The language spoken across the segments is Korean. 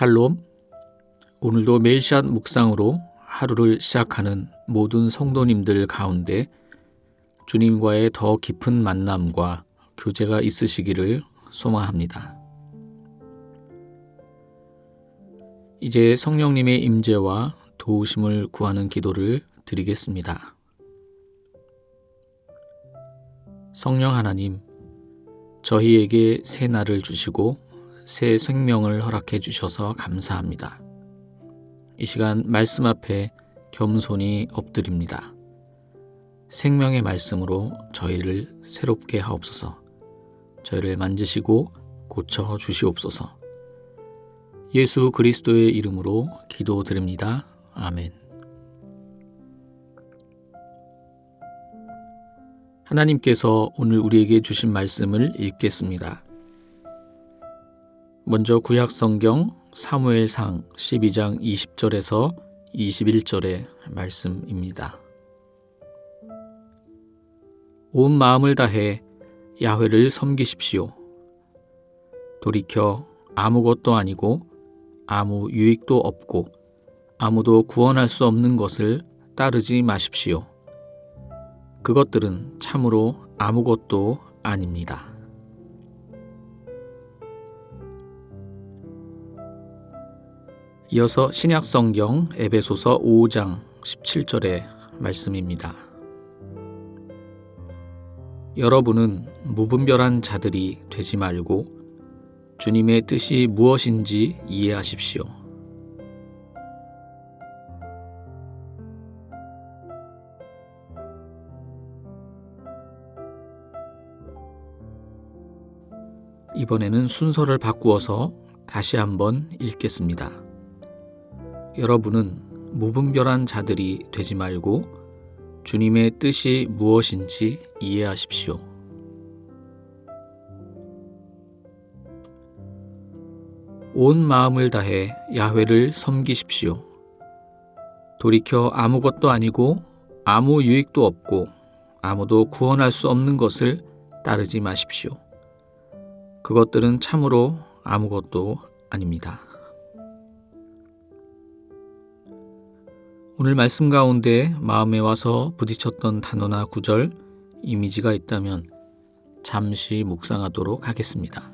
샬롬. 오늘도 메일샷 묵상으로 하루를 시작하는 모든 성도님들 가운데 주님과의 더 깊은 만남과 교제가 있으시기를 소망합니다. 이제 성령님의 임재와 도우심을 구하는 기도를 드리겠습니다. 성령 하나님, 저희에게 새 날을 주시고 새 생명을 허락해 주셔서 감사합니다. 이 시간 말씀 앞에 겸손히 엎드립니다. 생명의 말씀으로 저희를 새롭게 하옵소서. 저희를 만지시고 고쳐 주시옵소서. 예수 그리스도의 이름으로 기도드립니다. 아멘. 하나님께서 오늘 우리에게 주신 말씀을 읽겠습니다. 먼저 구약 성경 사무엘상 12장 20절에서 21절의 말씀입니다. 온 마음을 다해 야훼를 섬기십시오. 돌이켜 아무것도 아니고 아무 유익도 없고 아무도 구원할 수 없는 것을 따르지 마십시오. 그것들은 참으로 아무것도 아닙니다. 이어서 신약 성경 에베소서 5장 17절의 말씀입니다. 여러분은 무분별한 자들이 되지 말고 주님의 뜻이 무엇인지 이해하십시오. 이번에는 순서를 바꾸어서 다시 한번 읽겠습니다. 여러분은 무분별한 자들이 되지 말고 주님의 뜻이 무엇인지 이해하십시오. 온 마음을 다해 야훼를 섬기십시오. 돌이켜 아무것도 아니고 아무 유익도 없고 아무도 구원할 수 없는 것을 따르지 마십시오. 그것들은 참으로 아무것도 아닙니다. 오늘 말씀 가운데 마음에 와서 부딪혔던 단어나 구절, 이미지가 있다면 잠시 묵상하도록 하겠습니다.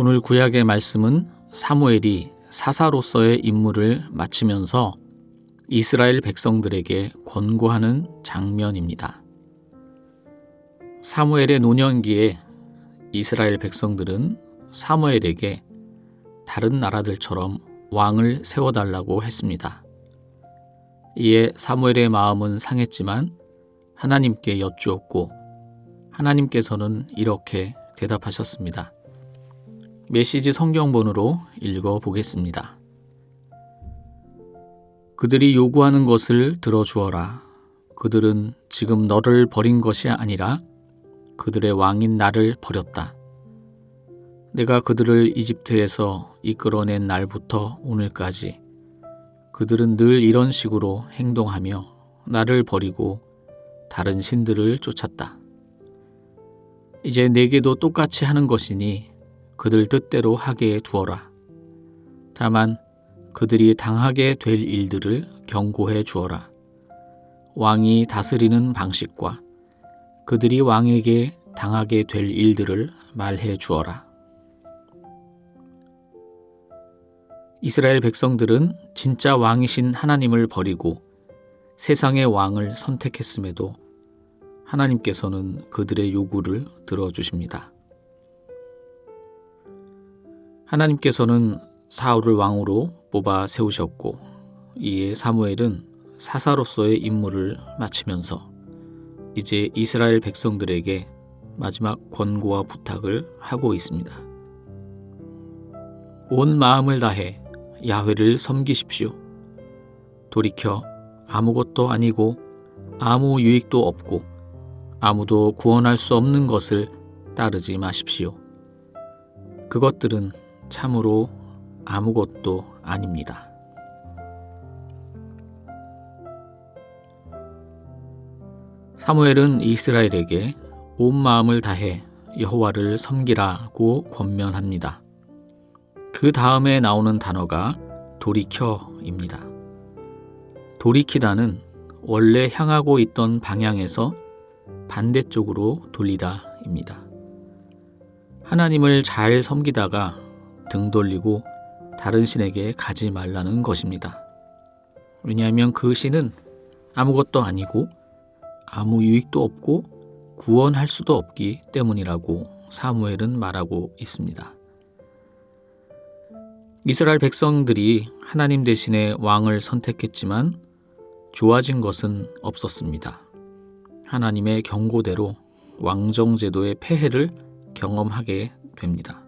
오늘 구약의 말씀은 사무엘이 사사로서의 임무를 마치면서 이스라엘 백성들에게 권고하는 장면입니다. 사무엘의 노년기에 이스라엘 백성들은 사무엘에게 다른 나라들처럼 왕을 세워달라고 했습니다. 이에 사무엘의 마음은 상했지만 하나님께 여쭈었고 하나님께서는 이렇게 대답하셨습니다. 메시지 성경본으로 읽어 보겠습니다. 그들이 요구하는 것을 들어주어라. 그들은 지금 너를 버린 것이 아니라 그들의 왕인 나를 버렸다. 내가 그들을 이집트에서 이끌어낸 날부터 오늘까지 그들은 늘 이런 식으로 행동하며 나를 버리고 다른 신들을 쫓았다. 이제 내게도 똑같이 하는 것이니 그들 뜻대로 하게 두어라. 다만 그들이 당하게 될 일들을 경고해 주어라. 왕이 다스리는 방식과 그들이 왕에게 당하게 될 일들을 말해 주어라. 이스라엘 백성들은 진짜 왕이신 하나님을 버리고 세상의 왕을 선택했음에도 하나님께서는 그들의 요구를 들어주십니다. 하나님께서는 사울을 왕으로 뽑아 세우셨고 이에 사무엘은 사사로서의 임무를 마치면서 이제 이스라엘 백성들에게 마지막 권고와 부탁을 하고 있습니다. 온 마음을 다해 야훼를 섬기십시오. 돌이켜 아무것도 아니고 아무 유익도 없고 아무도 구원할 수 없는 것을 따르지 마십시오. 그것들은 참으로 아무것도 아닙니다. 사무엘은 이스라엘에게 온 마음을 다해 여호와를 섬기라고 권면합니다. 그 다음에 나오는 단어가 돌이켜입니다. 돌이키다는 원래 향하고 있던 방향에서 반대쪽으로 돌리다입니다. 하나님을 잘 섬기다가 등 돌리고 다른 신에게 가지 말라는 것입니다. 왜냐하면 그 신은 아무것도 아니고 아무 유익도 없고 구원할 수도 없기 때문이라고 사무엘은 말하고 있습니다. 이스라엘 백성들이 하나님 대신에 왕을 선택했지만 좋아진 것은 없었습니다. 하나님의 경고대로 왕정제도의 폐해를 경험하게 됩니다.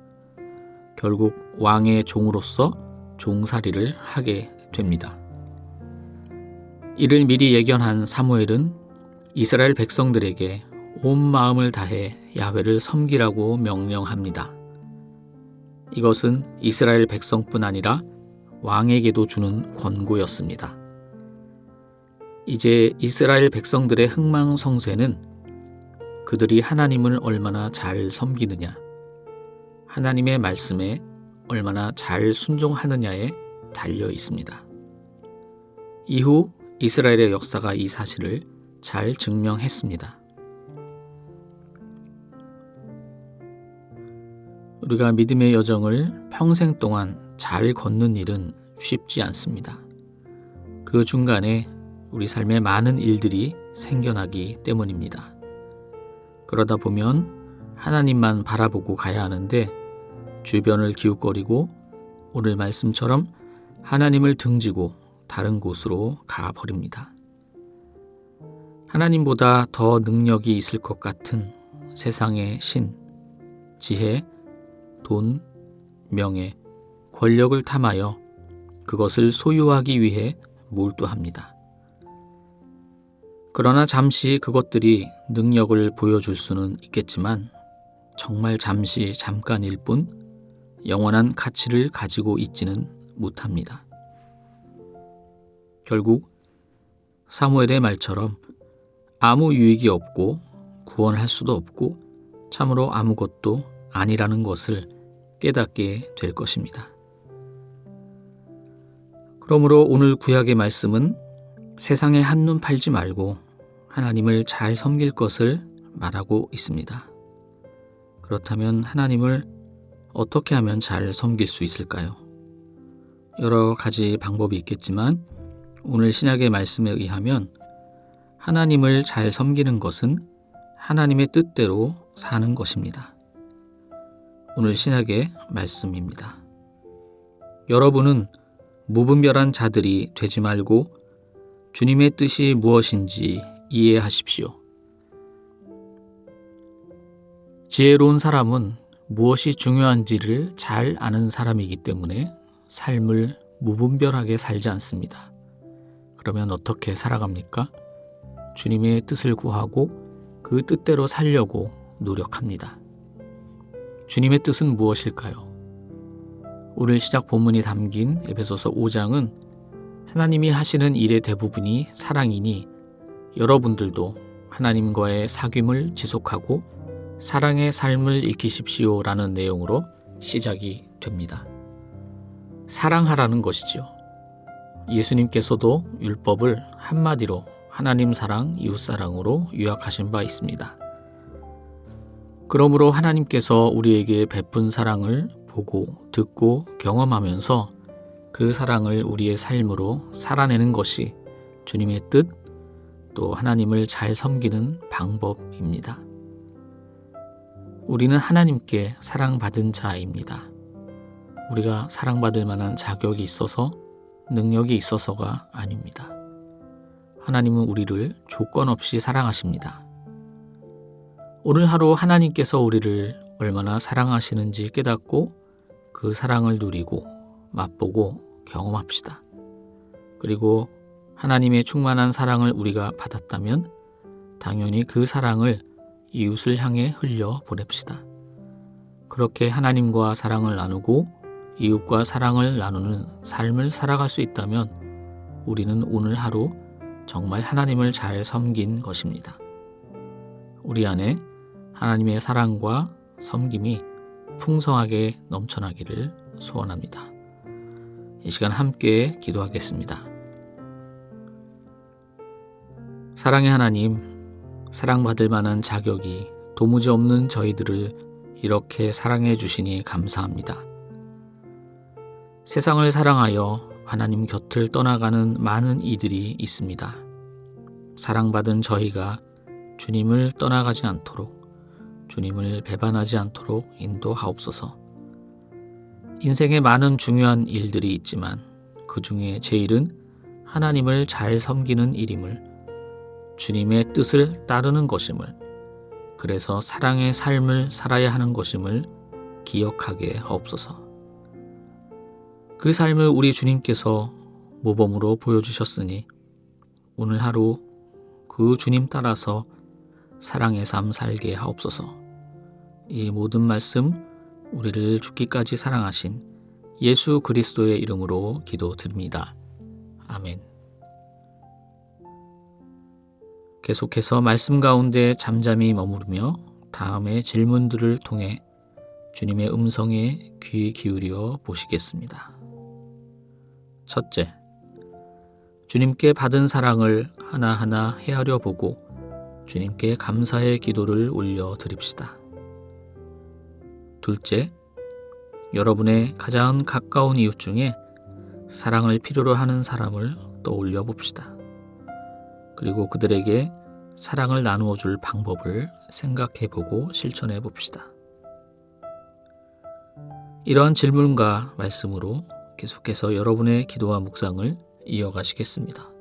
결국 왕의 종으로서 종살이를 하게 됩니다. 이를 미리 예견한 사무엘은 이스라엘 백성들에게 온 마음을 다해 야훼를 섬기라고 명령합니다. 이것은 이스라엘 백성뿐 아니라 왕에게도 주는 권고였습니다. 이제 이스라엘 백성들의 흥망성쇠는 그들이 하나님을 얼마나 잘 섬기느냐, 하나님의 말씀에 얼마나 잘 순종하느냐에 달려 있습니다. 이후 이스라엘의 역사가 이 사실을 잘 증명했습니다. 우리가 믿음의 여정을 평생 동안 잘 걷는 일은 쉽지 않습니다. 그 중간에 우리 삶에 많은 일들이 생겨나기 때문입니다. 그러다 보면 하나님만 바라보고 가야 하는데 주변을 기웃거리고 오늘 말씀처럼 하나님을 등지고 다른 곳으로 가버립니다. 하나님보다 더 능력이 있을 것 같은 세상의 신, 지혜, 돈, 명예, 권력을 탐하여 그것을 소유하기 위해 몰두합니다. 그러나 잠시 그것들이 능력을 보여줄 수는 있겠지만 정말 잠시 잠깐일 뿐 영원한 가치를 가지고 있지는 못합니다. 결국 사무엘의 말처럼 아무 유익이 없고 구원할 수도 없고 참으로 아무것도 아니라는 것을 깨닫게 될 것입니다. 그러므로 오늘 구약의 말씀은 세상에 한눈 팔지 말고 하나님을 잘 섬길 것을 말하고 있습니다. 그렇다면 하나님을 어떻게 하면 잘 섬길 수 있을까요? 여러 가지 방법이 있겠지만 오늘 신약의 말씀에 의하면 하나님을 잘 섬기는 것은 하나님의 뜻대로 사는 것입니다. 오늘 신약의 말씀입니다. 여러분은 무분별한 자들이 되지 말고 주님의 뜻이 무엇인지 이해하십시오. 지혜로운 사람은 무엇이 중요한지를 잘 아는 사람이기 때문에 삶을 무분별하게 살지 않습니다. 그러면 어떻게 살아갑니까? 주님의 뜻을 구하고 그 뜻대로 살려고 노력합니다. 주님의 뜻은 무엇일까요? 오늘 시작 본문이 담긴 에베소서 5장은 하나님이 하시는 일의 대부분이 사랑이니 여러분들도 하나님과의 사귐을 지속하고 사랑의 삶을 익히십시오 라는 내용으로 시작이 됩니다. 사랑하라는 것이지요. 예수님께서도 율법을 한마디로 하나님 사랑, 이웃 사랑으로 요약하신 바 있습니다. 그러므로 하나님께서 우리에게 베푼 사랑을 보고 듣고 경험하면서 그 사랑을 우리의 삶으로 살아내는 것이 주님의 뜻, 또 하나님을 잘 섬기는 방법입니다. 우리는 하나님께 사랑받은 자입니다. 우리가 사랑받을 만한 자격이 있어서 능력이 있어서가 아닙니다. 하나님은 우리를 조건 없이 사랑하십니다. 오늘 하루 하나님께서 우리를 얼마나 사랑하시는지 깨닫고 그 사랑을 누리고 맛보고 경험합시다. 그리고 하나님의 충만한 사랑을 우리가 받았다면 당연히 그 사랑을 이웃을 향해 흘려 보냅시다. 그렇게 하나님과 사랑을 나누고 이웃과 사랑을 나누는 삶을 살아갈 수 있다면 우리는 오늘 하루 정말 하나님을 잘 섬긴 것입니다. 우리 안에 하나님의 사랑과 섬김이 풍성하게 넘쳐나기를 소원합니다. 이 시간 함께 기도하겠습니다. 사랑의 하나님, 사랑받을 만한 자격이 도무지 없는 저희들을 이렇게 사랑해 주시니 감사합니다. 세상을 사랑하여 하나님 곁을 떠나가는 많은 이들이 있습니다. 사랑받은 저희가 주님을 떠나가지 않도록, 주님을 배반하지 않도록 인도하옵소서. 인생에 많은 중요한 일들이 있지만 그 중에 제일은 하나님을 잘 섬기는 일임을 주님의 뜻을 따르는 것임을 그래서 사랑의 삶을 살아야 하는 것임을 기억하게 하옵소서. 그 삶을 우리 주님께서 모범으로 보여주셨으니 오늘 하루 그 주님 따라서 사랑의 삶 살게 하옵소서. 이 모든 말씀 우리를 죽기까지 사랑하신 예수 그리스도의 이름으로 기도드립니다. 아멘. 계속해서 말씀 가운데 잠잠히 머무르며 다음의 질문들을 통해 주님의 음성에 귀 기울여 보시겠습니다. 첫째, 주님께 받은 사랑을 하나하나 헤아려 보고 주님께 감사의 기도를 올려 드립시다. 둘째, 여러분의 가장 가까운 이웃 중에 사랑을 필요로 하는 사람을 떠올려 봅시다. 그리고 그들에게 사랑을 나누어 줄 방법을 생각해 보고 실천해 봅시다. 이러한 질문과 말씀으로 계속해서 여러분의 기도와 묵상을 이어가시겠습니다.